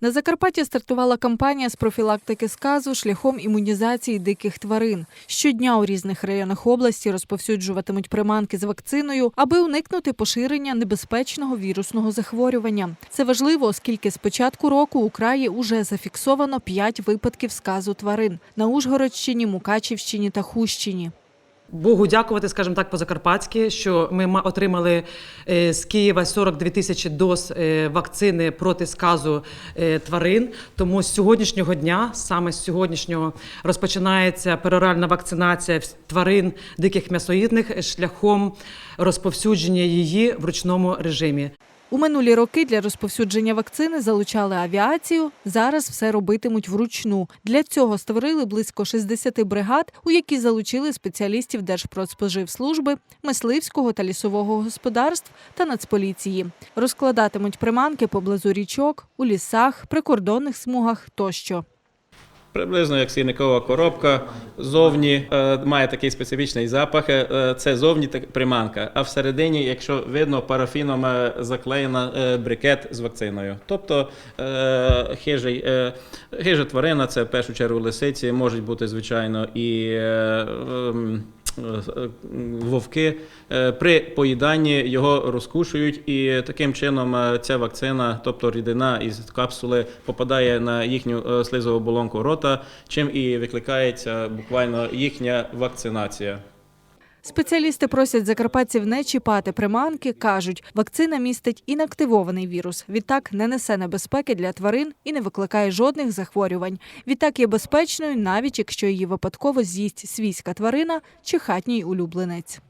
На Закарпатті стартувала кампанія з профілактики сказу шляхом імунізації диких тварин. Щодня у різних районах області розповсюджуватимуть приманки з вакциною, аби уникнути поширення небезпечного вірусного захворювання. Це важливо, оскільки з початку року у краї уже зафіксовано 5 випадків сказу тварин на Ужгородщині, Мукачівщині та Хущині. Богу дякувати, скажімо так, по-закарпатськи, що ми ма- отримали е, з Києва 42 тисячі доз е, вакцини проти сказу е, тварин. Тому з сьогоднішнього дня, саме з сьогоднішнього, розпочинається пероральна вакцинація тварин диких м'ясоїдних шляхом розповсюдження її в ручному режимі. У минулі роки для розповсюдження вакцини залучали авіацію. Зараз все робитимуть вручну. Для цього створили близько 60 бригад, у які залучили спеціалістів Держпродспоживслужби, мисливського та лісового господарств та нацполіції. Розкладатимуть приманки поблизу річок, у лісах, прикордонних смугах тощо. Приблизно як сірникова коробка, зовні е, має такий специфічний запах. е, Це зовні приманка. А всередині, якщо видно, парафіном е, заклеєна брикет з вакциною. Тобто хижий, хижа тварина, це в першу чергу лисиці, можуть бути, звичайно, і. Е, Вовки Е, при поїданні його розкушують, і таким чином е, ця вакцина, тобто рідина із капсули, попадає на їхню слизову оболонку рота, чим і викликається буквально їхня вакцинація. Спеціалісти просять закарпатців не чіпати приманки. кажуть, вакцина містить інактивований вірус. Відтак не несе небезпеки для тварин і не викликає жодних захворювань. Відтак є безпечною, навіть якщо її випадково з'їсть свійська тварина чи хатній улюбленець.